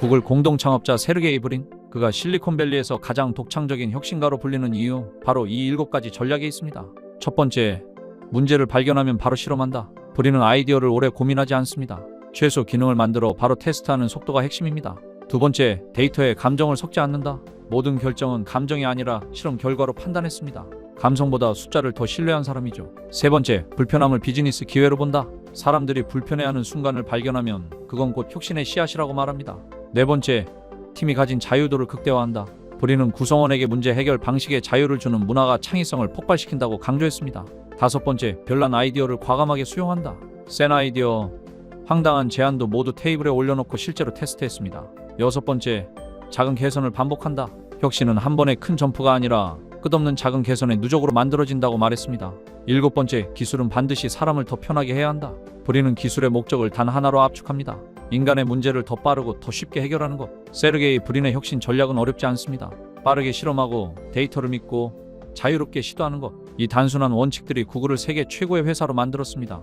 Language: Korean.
구글 공동 창업자 세르게이 브린 그가 실리콘밸리에서 가장 독창적인 혁신가로 불리는 이유 바로 이 일곱 가지 전략이 있습니다. 첫 번째, 문제를 발견하면 바로 실험한다. 브린은 아이디어를 오래 고민하지 않습니다. 최소 기능을 만들어 바로 테스트하는 속도가 핵심입니다. 두 번째, 데이터에 감정을 섞지 않는다. 모든 결정은 감정이 아니라 실험 결과로 판단했습니다. 감성보다 숫자를 더 신뢰한 사람이죠. 세 번째, 불편함을 비즈니스 기회로 본다. 사람들이 불편해하는 순간을 발견하면 그건 곧 혁신의 씨앗이라고 말합니다. 네 번째, 팀이 가진 자유도를 극대화한다. 브리는 구성원에게 문제 해결 방식에 자유를 주는 문화가 창의성을 폭발시킨다고 강조했습니다. 다섯 번째, 별난 아이디어를 과감하게 수용한다. 센 아이디어, 황당한 제안도 모두 테이블에 올려놓고 실제로 테스트했습니다. 여섯 번째, 작은 개선을 반복한다. 혁신은 한 번의 큰 점프가 아니라 끝없는 작은 개선에 누적으로 만들어진다고 말했습니다. 일곱 번째, 기술은 반드시 사람을 더 편하게 해야 한다. 브리는 기술의 목적을 단 하나로 압축합니다. 인간의 문제를 더 빠르고 더 쉽게 해결하는 것. 세르게이 브린의 혁신 전략은 어렵지 않습니다. 빠르게 실험하고 데이터를 믿고 자유롭게 시도하는 것. 이 단순한 원칙들이 구글을 세계 최고의 회사로 만들었습니다.